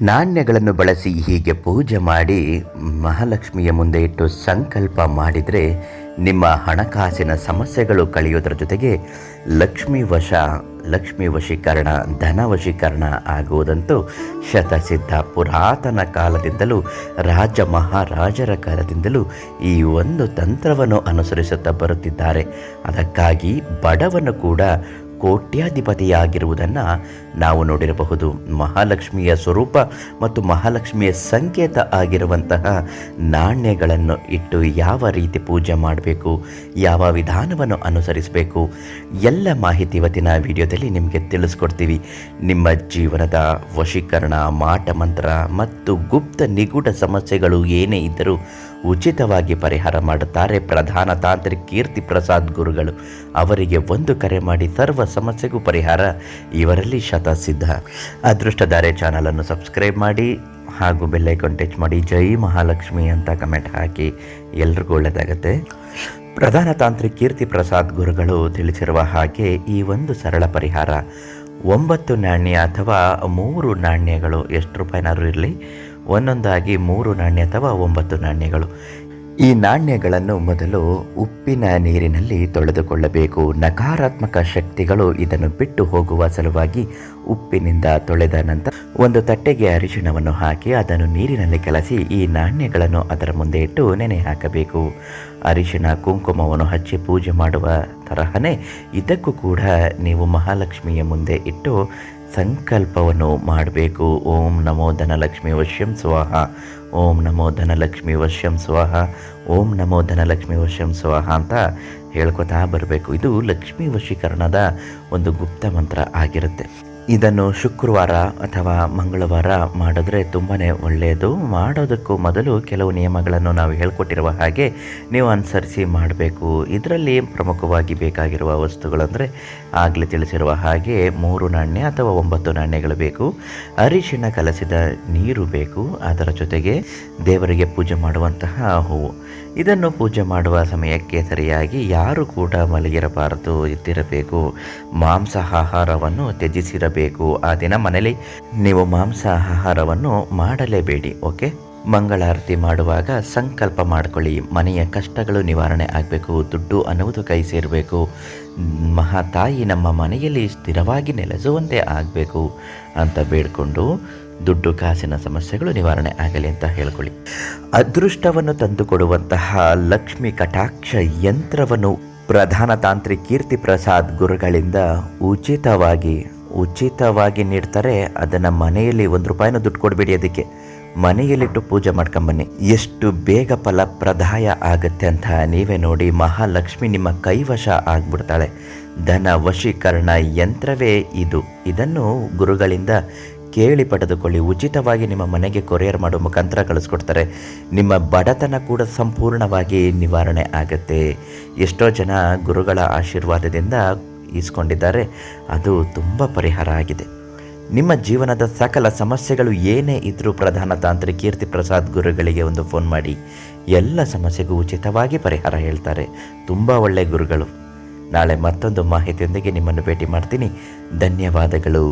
ನಾಣ್ಯಗಳನ್ನು ಬಳಸಿ ಹೀಗೆ ಪೂಜೆ ಮಾಡಿ ಮಹಾಲಕ್ಷ್ಮಿಯ ಮುಂದೆ ಇಟ್ಟು ಸಂಕಲ್ಪ ಮಾಡಿದರೆ ನಿಮ್ಮ ಹಣಕಾಸಿನ ಸಮಸ್ಯೆಗಳು ಕಳೆಯೋದರ ಜೊತೆಗೆ ಲಕ್ಷ್ಮೀ ವಶ, ಲಕ್ಷ್ಮೀ ವಶೀಕರಣ, ಧನ ವಶೀಕರಣ ಆಗುವುದಂತೂ ಶತಸಿದ್ಧ ಪುರಾತನ ಕಾಲದಿಂದಲೂ ರಾಜ ಮಹಾರಾಜರ ಕಾಲದಿಂದಲೂ ಈ ಒಂದು ತಂತ್ರವನ್ನು ಅನುಸರಿಸುತ್ತಾ ಬರುತ್ತಿದ್ದಾರೆ. ಅದಕ್ಕಾಗಿ ಬಡವನು ಕೂಡ ಕೋಟ್ಯಾಧಿಪತಿಯಾಗಿರುವುದನ್ನು ನಾವು ನೋಡಿರಬಹುದು. ಮಹಾಲಕ್ಷ್ಮಿಯ ಸ್ವರೂಪ ಮತ್ತು ಮಹಾಲಕ್ಷ್ಮಿಯ ಸಂಕೇತ ಆಗಿರುವಂತಹ ನಾಣ್ಯಗಳನ್ನು ಇಟ್ಟು ಯಾವ ರೀತಿ ಪೂಜೆ ಮಾಡಬೇಕು, ಯಾವ ವಿಧಾನವನ್ನು ಅನುಸರಿಸಬೇಕು, ಎಲ್ಲ ಮಾಹಿತಿ ಇವತ್ತಿನ ವಿಡಿಯೋದಲ್ಲಿ ನಿಮಗೆ ತಿಳಿಸ್ಕೊಡ್ತೀವಿ. ನಿಮ್ಮ ಜೀವನದ ವಶೀಕರಣ, ಮಾಟ ಮಂತ್ರ ಮತ್ತು ಗುಪ್ತ ನಿಗೂಢ ಸಮಸ್ಯೆಗಳು ಏನೇ ಇದ್ದರೂ ಉಚಿತವಾಗಿ ಪರಿಹಾರ ಮಾಡುತ್ತಾರೆ ಪ್ರಧಾನ ತಾಂತ್ರಿಕ ಕೀರ್ತಿ ಪ್ರಸಾದ್ ಗುರುಗಳು. ಅವರಿಗೆ ಒಂದು ಕರೆ ಮಾಡಿ ಸರ್ವ ಸಮಸ್ಯೆಗೂ ಪರಿಹಾರ ಇವರಲ್ಲಿ ಶತಸಿದ್ಧ. ಅದೃಷ್ಟಧಾರೆ ಚಾನಲನ್ನು ಸಬ್ಸ್ಕ್ರೈಬ್ ಮಾಡಿ ಹಾಗೂ ಬೆಲ್ಲೈಕಾನ್ ಟಚ್ ಮಾಡಿ. ಜೈ ಮಹಾಲಕ್ಷ್ಮಿ ಅಂತ ಕಮೆಂಟ್ ಹಾಕಿ. ಎಲ್ರಿಗೂ ಒಳ್ಳೆಯದಾಗತ್ತೆ ಪ್ರಧಾನ ತಾಂತ್ರಿಕ ಕೀರ್ತಿ ಪ್ರಸಾದ್ ಗುರುಗಳು ತಿಳಿಸಿರುವ ಹಾಗೆ ಈ ಒಂದು ಸರಳ ಪರಿಹಾರ ಒಂಬತ್ತು ನಾಣ್ಯ ಅಥವಾ ಮೂರು ನಾಣ್ಯಗಳು. ಎಷ್ಟು ರೂಪಾಯಿನಾದ್ರೂ ಇರಲಿ. ಒಂದೊಂದಾಗಿ ಮೂರು ನಾಣ್ಯ ಅಥವಾ ಒಂಬತ್ತು ನಾಣ್ಯಗಳು. ಈ ನಾಣ್ಯಗಳನ್ನು ಮೊದಲು ಉಪ್ಪಿನ ನೀರಿನಲ್ಲಿ ತೊಳೆದುಕೊಳ್ಳಬೇಕು. ನಕಾರಾತ್ಮಕ ಶಕ್ತಿಗಳು ಇದನ್ನು ಬಿಟ್ಟು ಹೋಗುವ ಸಲುವಾಗಿ ಉಪ್ಪಿನಿಂದ ತೊಳೆದ ನಂತರ ಒಂದು ತಟ್ಟೆಗೆ ಅರಿಶಿಣವನ್ನು ಹಾಕಿ ಅದನ್ನು ನೀರಿನಲ್ಲಿ ಕಲಸಿ ಈ ನಾಣ್ಯಗಳನ್ನು ಅದರ ಮುಂದೆ ಇಟ್ಟು ನೆನೆ ಹಾಕಬೇಕು. ಅರಿಶಿಣ, ಕುಂಕುಮವನ್ನು ಹಚ್ಚಿ ಪೂಜೆ ಮಾಡುವ ತರಹನೇ ಇದಕ್ಕೂ ಕೂಡ ನೀವು ಮಹಾಲಕ್ಷ್ಮಿಯ ಮುಂದೆ ಇಟ್ಟು ಸಂಕಲ್ಪವನ್ನು ಮಾಡಬೇಕು. ಓಂ ನಮೋ ಧನಲಕ್ಷ್ಮಿ ವಶ್ಯಂ ಸ್ವಾಹ. ಓಂ ನಮೋ ಧನಲಕ್ಷ್ಮಿ ವಶ್ಯಂ ಸ್ವಾಹ. ಓಂ ನಮೋ ಧನಲಕ್ಷ್ಮಿ ವಶ್ಯಂ ಸ್ವಾಹ ಅಂತ ಹೇಳ್ಕೊತಾ ಬರಬೇಕು. ಇದು ಲಕ್ಷ್ಮೀ ವಶೀಕರಣದ ಒಂದು ಗುಪ್ತ ಮಂತ್ರ ಆಗಿರುತ್ತೆ. ಇದನ್ನು ಶುಕ್ರವಾರ ಅಥವಾ ಮಂಗಳವಾರ ಮಾಡಿದ್ರೆ ತುಂಬಾ ಒಳ್ಳೆಯದು. ಮಾಡೋದಕ್ಕೂ ಮೊದಲು ಕೆಲವು ನಿಯಮಗಳನ್ನು ನಾವು ಹೇಳ್ಕೊಟ್ಟಿರುವ ಹಾಗೆ ನೀವು ಅನುಸರಿಸಿ ಮಾಡಬೇಕು. ಇದರಲ್ಲಿ ಪ್ರಮುಖವಾಗಿ ಬೇಕಾಗಿರುವ ವಸ್ತುಗಳಂದರೆ ಆಗಲೇ ತಿಳಿಸಿರುವ ಹಾಗೆ ಮೂರು ನಾಣ್ಯ ಅಥವಾ ಒಂಬತ್ತು ನಾಣ್ಯಗಳು ಬೇಕು. ಅರಿಶಿಣ ಕಲಸಿದ ನೀರು ಬೇಕು. ಅದರ ಜೊತೆಗೆ ದೇವರಿಗೆ ಪೂಜೆ ಮಾಡುವಂತಹ ಹೂವು. ಇದನ್ನು ಪೂಜೆ ಮಾಡುವ ಸಮಯಕ್ಕೆ ಸರಿಯಾಗಿ ಯಾರು ಕೂಡ ಮಲಗಿರಬಾರದು ಇದ್ದಿರಬೇಕು ಮಾಂಸಾಹಾರವನ್ನು ತ್ಯಜಿಸಿರಬೇಕು. ಆ ದಿನ ಮನೆಯಲ್ಲಿ ನೀವು ಮಾಂಸಾಹಾರವನ್ನು ಮಾಡಲೇಬೇಡಿ, ಓಕೆ? ಮಂಗಳಾರತಿ ಮಾಡುವಾಗ ಸಂಕಲ್ಪ ಮಾಡಿಕೊಳ್ಳಿ. ಮನೆಯ ಕಷ್ಟಗಳು ನಿವಾರಣೆ ಆಗಬೇಕು, ದುಡ್ಡು ಅನ್ನುವುದು ಕೈ ಸೇರಬೇಕು. ಮಹಾತಾಯಿ ನಮ್ಮ ಮನೆಯಲ್ಲಿ ಸ್ಥಿರವಾಗಿ ನೆಲೆಸುವಂತೆ ಆಗಬೇಕು ಅಂತ ಬೇಡಿಕೊಂಡು ದುಡ್ಡು, ಕಾಸಿನ ಸಮಸ್ಯೆಗಳು ನಿವಾರಣೆ ಆಗಲಿ ಅಂತ ಹೇಳ್ಕೊಳ್ಳಿ. ಅದೃಷ್ಟವನ್ನು ತಂದುಕೊಡುವಂತಹ ಲಕ್ಷ್ಮಿ ಕಟಾಕ್ಷ ಯಂತ್ರವನ್ನು ಪ್ರಧಾನ ತಾಂತ್ರಿಕ ಕೀರ್ತಿ ಪ್ರಸಾದ್ ಗುರುಗಳಿಂದ ಉಚಿತವಾಗಿ ಉಚಿತವಾಗಿ ನೀಡ್ತಾರೆ. ಅದನ್ನು ಮನೆಯಲ್ಲಿ ಒಂದು ರೂಪಾಯಿನೂ ದುಡ್ಡು ಕೊಡಬೇಡಿ ಅದಕ್ಕೆ. ಮನೆಯಲ್ಲಿಟ್ಟು ಪೂಜೆ ಮಾಡ್ಕೊಂಬನ್ನಿ. ಎಷ್ಟು ಬೇಗ ಫಲ ಪ್ರದಾಯ ಆಗುತ್ತೆ ಅಂತ ನೀವೇ ನೋಡಿ ಮಹಾಲಕ್ಷ್ಮಿ ನಿಮ್ಮ ಕೈವಶ ಆಗ್ಬಿಡ್ತಾಳೆ. ಧನ ವಶೀಕರಣ ಯಂತ್ರವೇ ಇದು. ಇದನ್ನು ಗುರುಗಳಿಂದ ಕೇಳಿ ಪಡೆದುಕೊಳ್ಳಿ, ಉಚಿತವಾಗಿ ನಿಮ್ಮ ಮನೆಗೆ ಕೊರಿಯರ್ ಮಾಡುವ ಮುಖಾಂತರ ಕಳಿಸ್ಕೊಡ್ತಾರೆ. ನಿಮ್ಮ ಬಡತನ ಕೂಡ ಸಂಪೂರ್ಣವಾಗಿ ನಿವಾರಣೆ ಆಗುತ್ತೆ. ಎಷ್ಟೋ ಜನ ಗುರುಗಳ ಆಶೀರ್ವಾದದಿಂದ ಈಸ್ಕೊಂಡಿದ್ದಾರೆ. ಅದು ತುಂಬ ಪರಿಹಾರ ಆಗಿದೆ. ನಿಮ್ಮ ಜೀವನದ ಸಕಲ ಸಮಸ್ಯೆಗಳು ಏನೇ ಇದ್ದರೂ ಪ್ರಧಾನ ತಾಂತ್ರಿ ಕೀರ್ತಿ ಪ್ರಸಾದ್ ಗುರುಗಳಿಗೆ ಒಂದು ಫೋನ್ ಮಾಡಿ. ಎಲ್ಲ ಸಮಸ್ಯೆಗೂ ಉಚಿತವಾಗಿ ಪರಿಹಾರ ಹೇಳ್ತಾರೆ. ತುಂಬ ಒಳ್ಳೆಯ ಗುರುಗಳು. ನಾಳೆ ಮತ್ತೊಂದು ಮಾಹಿತಿಯೊಂದಿಗೆ ನಿಮ್ಮನ್ನು ಭೇಟಿ ಮಾಡ್ತೀನಿ. ಧನ್ಯವಾದಗಳು.